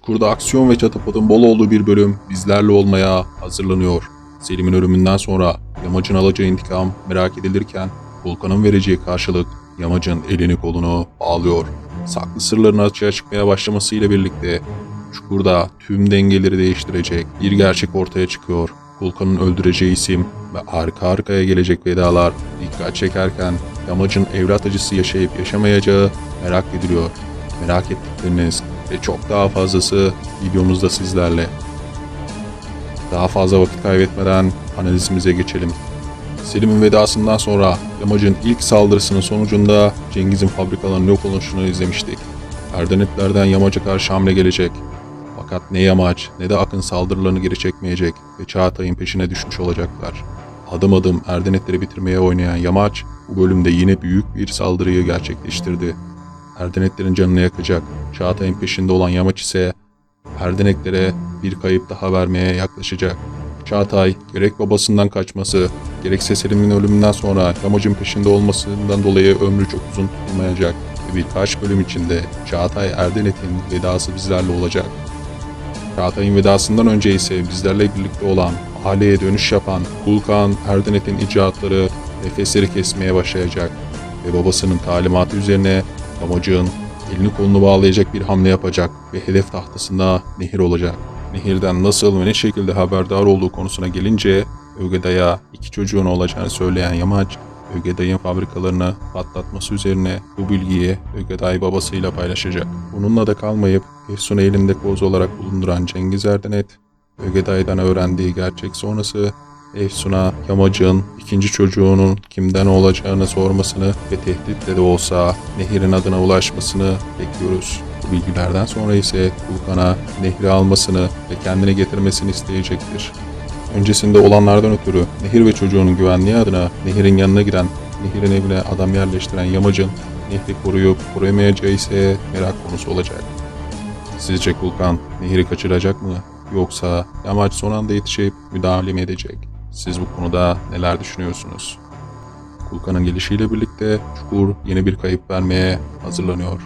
Çukurda aksiyon ve çatapatın bol olduğu bir bölüm bizlerle olmaya hazırlanıyor. Selim'in ölümünden sonra Yamacın alacağı intikam merak edilirken Volkan'ın vereceği karşılık Yamacın elini kolunu bağlıyor. Saklı sırların açığa çıkmaya başlamasıyla birlikte Çukurda tüm dengeleri değiştirecek bir gerçek ortaya çıkıyor. Volkan'ın öldüreceği isim ve arka arkaya gelecek vedalar dikkat çekerken Yamacın evlat acısı yaşayıp yaşamayacağı merak ediliyor. Merak ettikleriniz ve çok daha fazlası videomuzda sizlerle. Daha fazla vakit kaybetmeden analizimize geçelim. Selim'in vedasından sonra Yamacın ilk saldırısının sonucunda Cengiz'in fabrikalarının yok oluşunu izlemiştik. Erdenetlerden Yamac'a karşı hamle gelecek. Fakat ne Yamaç ne de Akın saldırılarını geri çekmeyecek ve Çağatay'ın peşine düşmüş olacaklar. Adım adım Erdenetleri bitirmeye oynayan Yamaç bu bölümde yine büyük bir saldırıyı gerçekleştirdi. Erdeneklerin canını yakacak. Çağatay'ın peşinde olan Yamaç ise Erdeneklere bir kayıp daha vermeye yaklaşacak. Çağatay gerek babasından kaçması, gerekse Selim'in ölümünden sonra Yamaç'ın peşinde olmasından dolayı ömrü çok uzun tutulmayacak ve birkaç bölüm içinde Çağatay Erdenet'in vedası bizlerle olacak. Çağatay'ın vedasından önce ise bizlerle birlikte olan, aileye dönüş yapan Vulkan Erdenet'in icraatları nefesleri kesmeye başlayacak ve babasının talimatı üzerine Yamacın elini kolunu bağlayacak bir hamle yapacak ve hedef tahtasında Nehir olacak. Nehir'den nasıl ve ne şekilde haberdar olduğu konusuna gelince Ögeday'a iki çocuğun olacağını söyleyen Yamaç, Ögeday'ın fabrikalarını patlatması üzerine bu bilgiyi Ögeday babasıyla paylaşacak. Bununla da kalmayıp Efsun'u elinde koz olarak bulunduran Cengiz Erdenet, Ögeday'dan öğrendiği gerçek sonrası Efsun'a Yamacın ikinci çocuğunun kimden olacağını sormasını ve tehditle de olsa Nehir'in adına ulaşmasını bekliyoruz. Bu bilgilerden sonra ise Vulkan'a Nehir'i almasını ve kendine getirmesini isteyecektir. Öncesinde olanlardan ötürü Nehir ve çocuğunun güvenliği adına Nehir'in yanına giden, Nehir'in evine adam yerleştiren Yamacın Nehir'i koruyup koruyamayacağı ise merak konusu olacak. Sizce Kulkan Nehir'i kaçıracak mı? Yoksa Yamaç son anda yetişip müdahale mi edecek? Siz bu konuda neler düşünüyorsunuz? Kulkan'ın gelişiyle birlikte Çukur yeni bir kayıp vermeye hazırlanıyor.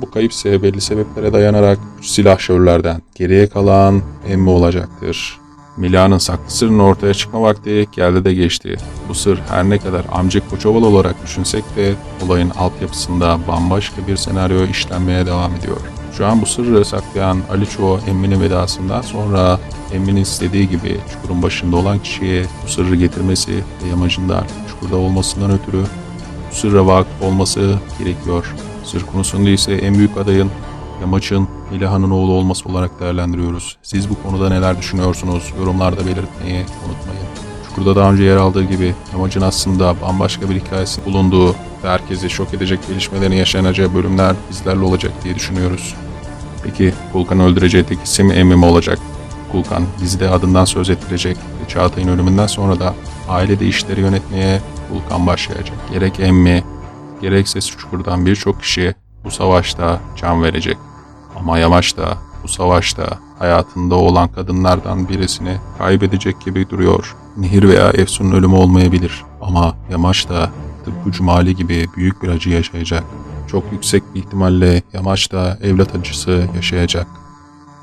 Bu kayıp ise belli sebeplere dayanarak silahşörlerden geriye kalan emmi olacaktır. Mila'nın saklı sırrının ortaya çıkma vakti geldi de geçti. Bu sır her ne kadar amcık Koçoval olarak düşünsek de olayın altyapısında bambaşka bir senaryo işlenmeye devam ediyor. Şu an bu sırrı saklayan Ali Çoğu emminin vedasından sonra emminin istediği gibi çukurun başında olan kişiye bu sırrı getirmesi ve yamacında artık çukurda olmasından ötürü bu sırra vakıf olması gerekiyor. Sır konusunda ise en büyük adayın Yamaç'ın İlhan'ın oğlu olması olarak değerlendiriyoruz. Siz bu konuda neler düşünüyorsunuz? Yorumlarda belirtmeyi unutmayın. Çukurda daha önce yer aldığı gibi Yamaç'ın aslında bambaşka bir hikayesi bulunduğu ve herkesi şok edecek gelişmelerin yaşanacağı bölümler bizlerle olacak diye düşünüyoruz. Peki Kulkan'ı öldüreceği tek isim Emmi mi olacak? Kulkan dizide adından söz ettirecek ve Çağatay'ın ölümünden sonra da ailede işleri yönetmeye Kulkan başlayacak. Gerek Emmi, gerekse Çukur'dan birçok kişi bu savaşta can verecek. Ama Yamaç da bu savaşta hayatında olan kadınlardan birisini kaybedecek gibi duruyor. Nehir veya Efsun'un ölümü olmayabilir ama Yamaç da tıpkı Cumali gibi büyük bir acı yaşayacak. Çok yüksek bir ihtimalle Yamaç da evlat acısı yaşayacak.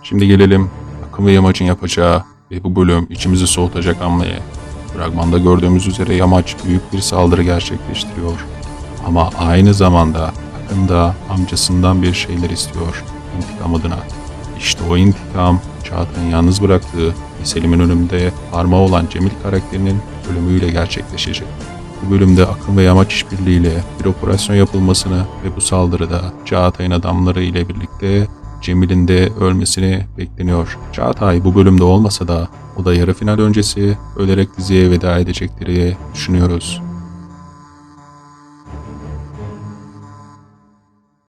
Şimdi gelelim Akın ve Yamaç'ın yapacağı ve bu bölüm içimizi soğutacak hamleye. Fragmanda gördüğümüz üzere Yamaç büyük bir saldırı gerçekleştiriyor. Ama aynı zamanda Akın da amcasından bir şeyler istiyor intikam adına. İşte o intikam Çağatay'ın yalnız bıraktığı ve Selim'in önünde parmağı olan Cemil karakterinin ölümüyle gerçekleşecek. Bu bölümde Akın ve Yamaç işbirliğiyle bir operasyon yapılmasını ve bu saldırıda Çağatay'ın adamları ile birlikte Cemil'in de ölmesini bekleniyor. Çağatay bu bölümde olmasa da o da yarı final öncesi ölerek diziye veda edecektir diye düşünüyoruz.